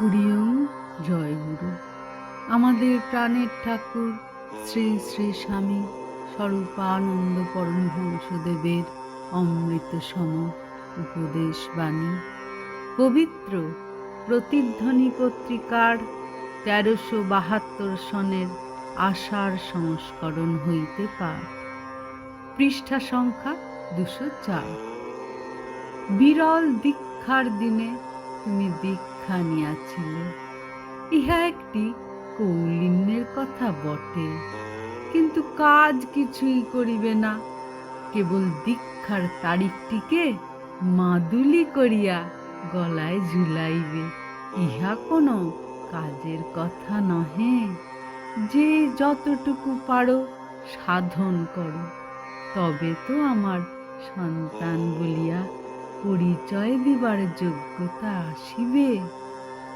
হরিওম, জয় গুরু। আমাদের প্রাণের ঠাকুর শ্রী শ্রী স্বামী স্বরূপানন্দ পরমহংসদেবের অমৃত সম উপদেশ বাণী। পবিত্র প্রতিধ্বনি পত্রিকার তেরোশো বাহাত্তর সনের আষাঢ় সংস্করণ হইতে পাঠ। পৃষ্ঠা সংখ্যা দুশো চার। বিরল দীক্ষার দিনে তুমি দীক্ষা নিয়াছিলে ইহা একটি কৌলিন্যের কথা বটে। কিন্তু কাজ কিছুই করিবে না। কেবল দীক্ষার তারিখটিকে মাদুলি করিয়া গলায় ঝুলাইবে। ইহা কোনো কাজের কথা নহে। যে যতটুকু পারো সাধন করো। তবে তো আমার সন্তান বলিয়া পরিচয় দিবার যোগ্যতা আসিবে।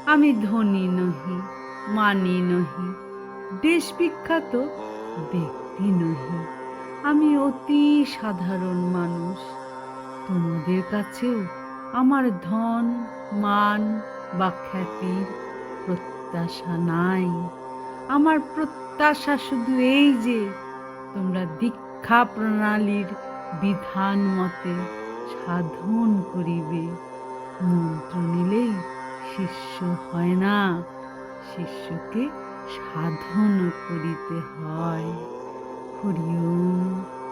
আমি ধনী নহি, মানি নহি, দেশ বিখ্যাত ব্যক্তি নহি। আমি অতি সাধারণ মানুষ। তোমাদের কাছেও আমার ধন, মান বা খ্যাতির প্রত্যাশা নাই। আমার প্রত্যাশা শুধু এই যে, তোমরা দীক্ষা প্রণালীর বিধান মতে সাধন করিবে। মন্ত্র নিলেই শিষ্য হয় না। শিষ্যকে সাধন করিতে হয়। গুরু